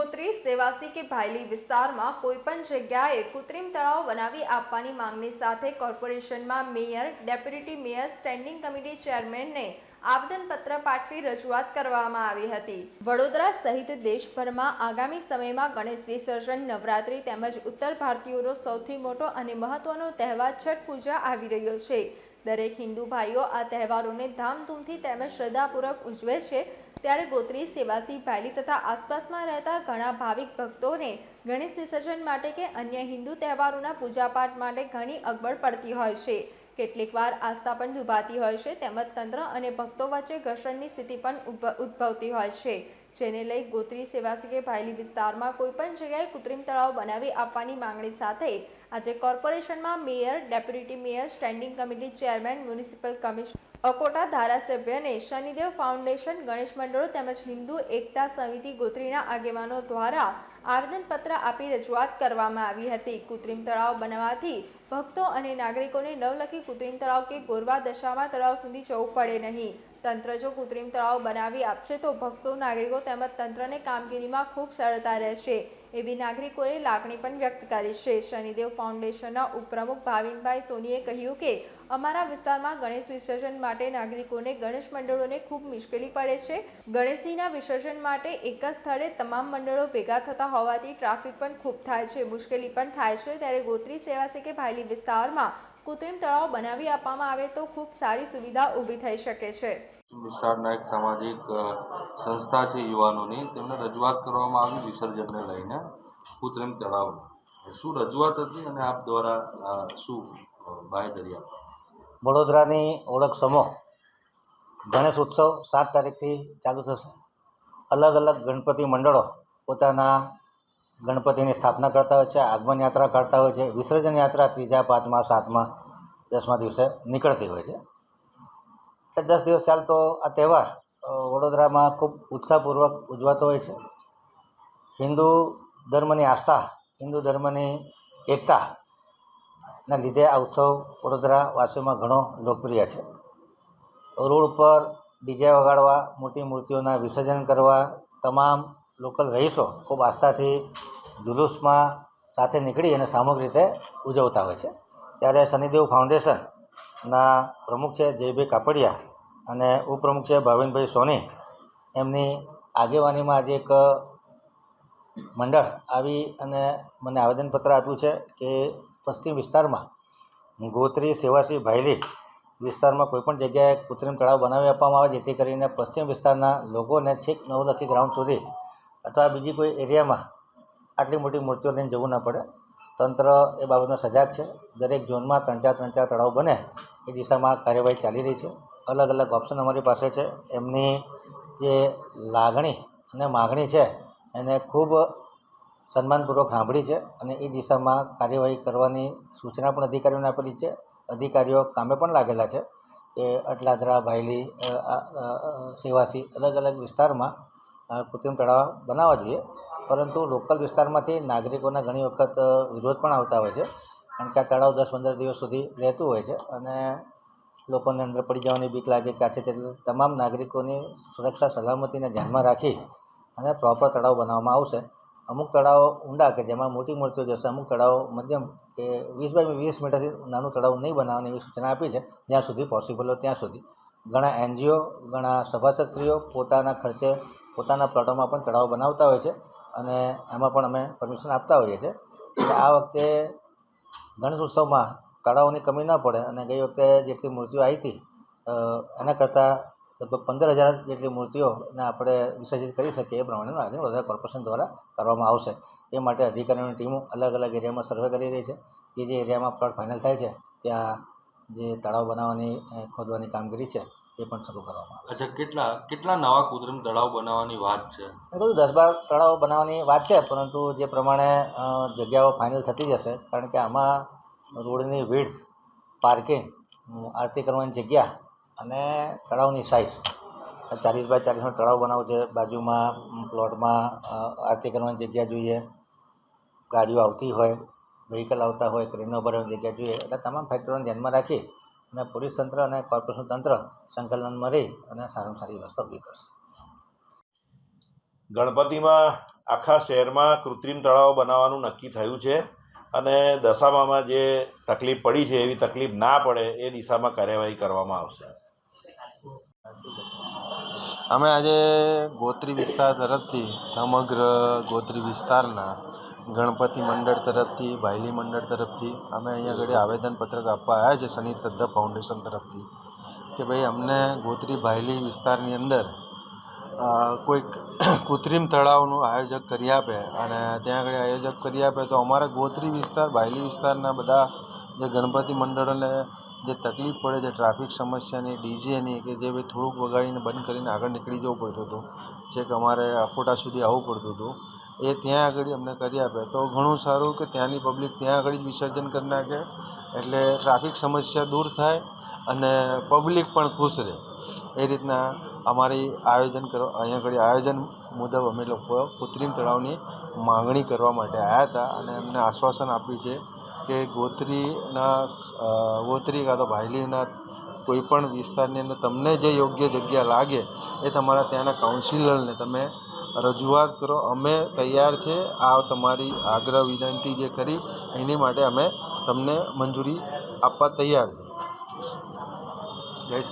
ગોત્રી સેવાસી કે ભાયલી વિસ્તારમાં કોઈપણ જગ્યાએ કૃત્રિમ તળાવ બનાવી આપવાની માંગણી સાથે કોર્પોરેશનમાં mayor, deputy mayor, standing committee ચેરમેનને આવેદનપત્ર પાઠવી રજૂઆત કરવામાં આવી હતી. વડોદરા સહિત દેશભરમાં આગામી સમયમાં ગણેશ વિસર્જન, નવરાત્રી તેમજ ઉત્તર ભારતીયોનો સૌથી મોટો અને મહત્વનો તહેવાર છઠ પૂજા આવી રહ્યો છે. દરેક હિન્દુ ભાઈઓ આ તહેવારોને ધામધૂમથી તેમજ શ્રદ્ધાપૂર્વક ઉજવે છે. ત્યારે ગોત્રી, સેવાસી, ભાયલી તથા આસપાસમાં રહેતા ઘણા ભાવિક ભક્તોને ગણેશ વિસર્જન માટે કે અન્ય હિન્દુ તહેવારોના પૂજાપાઠ માટે ઘણી અગવડ પડતી હોય છે. કેટલીક વાર આસ્થા પણ દુભાતી હોય છે, તેમજ તંત્ર અને ભક્તો વચ્ચે ઘર્ષણની સ્થિતિ પણ ઉદ્ભ- ઉદ્ભવતી હોય છે. જેને લઈ ગોત્રી, સેવાસી કે ભાયલી વિસ્તારમાં કોઈપણ જગ્યાએ કૃત્રિમ તળાવ બનાવી આપવાની માંગણી સાથે આજે કોર્પોરેશનમાં mayor, deputy mayor, standing committee chairman, municipal commissioner Akota ધારાસભ્યને Shanidev foundation Ganesh મંડળો તેમજ હિન્દુ એકતા સમિતિ ગોત્રીના આગેવાનો દ્વારા આવેદનપત્ર આપી રજૂઆત કરવામાં આવી હતી. કૃત્રિમ તળાવ બનવાથી ભક્તો અને નાગરિકોને નવલખી કૃત્રિમ તળાવ કે ગોરવા દશામાં તળાવ સુધી જવું પડે નહીં. તંત્ર જો કૃત્રિમ તળાવ બનાવી આપશે તો ભક્તો, નાગરિકો તેમજ તંત્રને કામગીરીમાં ખૂબ સરળતા રહેશે. એવી નાગરિકોએ લાગણી પણ વ્યક્ત કરી છે. શનિદેવ ફાઉન્ડેશનના ઉપપ્રમુખ ભાવિનભાઈ સોનીએ કહ્યું કે, અમારા વિસ્તારમાં ગણેશ વિસર્જન માટે નાગરિકોને ગણેશ મંડળોને ખૂબ મુશ્કેલી પડે છે. ગણેશજીના વિસર્જન માટે એક જ સ્થળે તમામ મંડળો ભેગા થતા હોવાથી ટ્રાફિક પણ ખૂબ થાય છે મુશ્કેલી પણ થાય છે. ત્યારે ગોત્રી સેવાસી કે ભાયલી વિસ્તારમાં કૃત્રિમ તળાવ બનાવી આપવામાં આવે તો ખૂબ સારી સુવિધા ઊભી થઈ શકે છે. વિસ્તારના એક સામાજિક સંસ્થા છે યુવાનોની. તેમને રજૂઆત કરવામાં આવી વિસર્જનને લઈને કૃત્રિમ તળાવ. શું રજૂઆત હતી અને આપ દ્વારા શું બાહેધરી આપવા વડોદરાની ઓળખ સમૂહ ગણેશ ઉત્સવ સાત તારીખથી ચાલુ થશે. અલગ અલગ ગણપતિ મંડળો પોતાના ગણપતિની સ્થાપના કરતા હોય છે, આગમન યાત્રા કરતા હોય છે, વિસર્જન યાત્રા ત્રીજા, પાંચમા, સાતમા, દસમા દિવસે નીકળતી હોય છે. એ દસ દિવસ ચાલતો આ તહેવાર વડોદરામાં ખૂબ ઉત્સાહપૂર્વક ઉજવાતો હોય છે. હિન્દુ ધર્મની આસ્થા, હિન્દુ ધર્મની એકતા ના લીધે આ ઉત્સવ વડોદરા વાસીઓમાં ઘણો લોકપ્રિય છે. રોડ ઉપર ડીજે વગાડવા, મોટી મૂર્તિઓના વિસર્જન કરવા, તમામ લોકલ રહીશો ખૂબ આસ્થાથી જુલુસમાં સાથે નીકળી અને સામૂહિક રીતે ઉજવતા હોય છે. ત્યારે શનિદેવ ફાઉન્ડેશનના પ્રમુખ છે જયભાઈ કાપડિયા અને ઉપપ્રમુખ છે ભાવિનભાઈ સોની. એમની આગેવાનીમાં આજે એક મંડળ આવી અને મને આવેદનપત્ર આપ્યું છે કે પશ્ચિમ વિસ્તારમાં ગોત્રી સેવાસી ભાયલી વિસ્તારમાં કોઈપણ જગ્યાએ કૃત્રિમ તળાવ બનાવી આપવામાં આવે, જેથી કરીને પશ્ચિમ વિસ્તારના લોકોને છેક નવલખી ગ્રાઉન્ડ સુધી અથવા બીજી કોઈ એરિયામાં આટલી મોટી મૂર્તિઓ લઈને જવું ના પડે. તંત્ર એ બાબતમાં સજાગ છે. દરેક ઝોનમાં ત્રણ ચાર ત્રણ ચાર તળાવ બને. એ દિશામાં કાર્યવાહી ચાલી રહી છે. અલગ અલગ ઓપ્શન અમારી પાસે છે. એમની જે લાગણી અને માગણી છે, એને ખૂબ સન્માનપૂર્વક સાંભળી છે અને એ દિશામાં કાર્યવાહી કરવાની સૂચના પણ અધિકારીઓને આપેલી છે. અધિકારીઓ કામે પણ લાગેલા છે કે અટલાદરા ભાયલી સેવાસી અલગ અલગ વિસ્તારમાં કૃત્રિમ તળાવ બનાવવા જોઈએ. પરંતુ લોકલ વિસ્તારમાંથી નાગરિકોના ઘણી વખત વિરોધ પણ આવતા હોય છે. કારણ કે આ તળાવ દસ પંદર દિવસ સુધી રહેતું હોય છે અને લોકોને અંદર પડી જવાની બીક લાગે કે આ છે તમામ નાગરિકોની સુરક્ષા, સલામતીને ધ્યાનમાં રાખી અને પ્રોપર તળાવ બનાવવામાં આવશે. અમુક તળાવો ઊંડા કે જેમાં મોટી મૂર્તિઓ જશે, અમુક તળાવો મધ્યમ કે વીસ બાય વીસ મીટરથી નાનું તળાવ નહીં બનાવવાની એવી સૂચના આપી છે, જ્યાં સુધી પોસિબલ હોય ત્યાં સુધી. ઘણા એનજીઓ, ઘણા સભાસદશ્રીઓ પોતાના ખર્ચે, પોતાના પ્લોટોમાં પણ તળાવ બનાવતા હોય છે અને એમાં પણ અમે પરમિશન આપતા હોઈએ છીએ. આ વખતે ગણેશ ઉત્સવમાં તળાવોની કમી ન પડે અને ગઈ વખતે જેટલી મૂર્તિઓ આવી હતી એના કરતાં લગભગ પંદર હજાર જેટલી મૂર્તિઓને આપણે વિસર્જિત કરી શકીએ એ પ્રમાણેનું આયોજન વધારે કોર્પોરેશન દ્વારા કરવામાં આવશે. એ માટે અધિકારીઓની ટીમો અલગ અલગ એરિયામાં સર્વે કરી રહી છે. કે જે એરિયામાં પ્લોટ ફાઇનલ થાય છે, ત્યાં જે તળાવ બનાવવાની ખોદવાની કામગીરી છે એ પણ શરૂ કરવામાં આવે અચ્છા કેટલા કેટલા નવા કૃત્રિમ તળાવ બનાવવાની વાત છે? મેં કહ્યું દસ બાર તળાવ બનાવવાની વાત છે પરંતુ જે પ્રમાણે જગ્યાઓ ફાઇનલ થતી જશે કારણ કે આમાં રોડની વિડ્સ પાર્કિંગ આરતી કરવાની જગ્યા અને તળાવની સાઇઝ ચાલીસ બાય ચાલીસનો તળાવ બનાવવું છે બાજુમાં પ્લોટમાં આરતી કરવાની જગ્યા જોઈએ ગાડીઓ આવતી હોય વ્હીકલ આવતા હોય ક્રેનો ભરવાની જગ્યા જોઈએ. એટલે તમામ ફેક્ટરોને ધ્યાનમાં રાખી અને પોલીસ તંત્ર અને કોર્પોરેશન તંત્ર સંકલનમાં રહી અને સારામાં સારી વ્યવસ્થા ઊભી કરશે. ગણપતિમાં આખા શહેરમાં કૃત્રિમ તળાવ બનાવવાનું નક્કી થયું છે અને દશામામાં જે તકલીફ પડી છે, એવી તકલીફ ના પડે એ દિશામાં કાર્યવાહી કરવામાં આવશે. અમે આજે ગોત્રી વિસ્તાર તરફથી સમગ્ર ગોત્રી વિસ્તારના ગણપતિ મંડળ તરફથી, ભાયલી મંડળ તરફથી અમે અહીંયા આગળ આવેદનપત્રક આપવા આવ્યા છે શનિ શ્રદ્ધા ફાઉન્ડેશન તરફથી કે ભાઈ અમને ગોત્રી ભાયલી વિસ્તારની અંદર કોઈક કૃત્રિમ તળાવનું આયોજક કરી આપે અને ત્યાં આગળ આયોજક કરી આપે તો અમારા ગોત્રી વિસ્તાર, બાયલી વિસ્તારના બધા જે ગણપતિ મંડળોને જે તકલીફ પડે છે, ટ્રાફિક સમસ્યાની, ડીજેની કે જે ભાઈ થોડુંક વગાડીને બંધ કરીને આગળ નીકળી જવું પડતું હતું છેક અમારે અકોટા સુધી આવવું પડતું હતું, એ ત્યાં આગળ અમને કરી આપે. તો ઘણું સારું કે ત્યાંની પબ્લિક ત્યાં આગળ જ વિસર્જન કરી નાખે, એટલે ટ્રાફિક સમસ્યા દૂર થાય અને પબ્લિક પણ ખુશ રહે. એ રીતના અમારી આયોજન કરવા અહીંયા આગળ આયોજન મુજબ અમે લોકો કૃત્રિમ તળાવની માંગણી કરવા માટે આવ્યા હતા અને એમને આશ્વાસન આપ્યું છે કે ગોત્રીના ગોત્રી કાં તો ભાયલીના કોઈ પણ વિસ્તારની અંદર તમને જે યોગ્ય જગ્યા લાગે એ તમારા ત્યાંના કાઉન્સિલરને તમે રજૂઆત કરો. અમે તૈયાર છે આ તમારી આગ્રહ વિનંતી જે કરી, એની માટે અમે તમને મંજૂરી આપવા તૈયાર છે. જય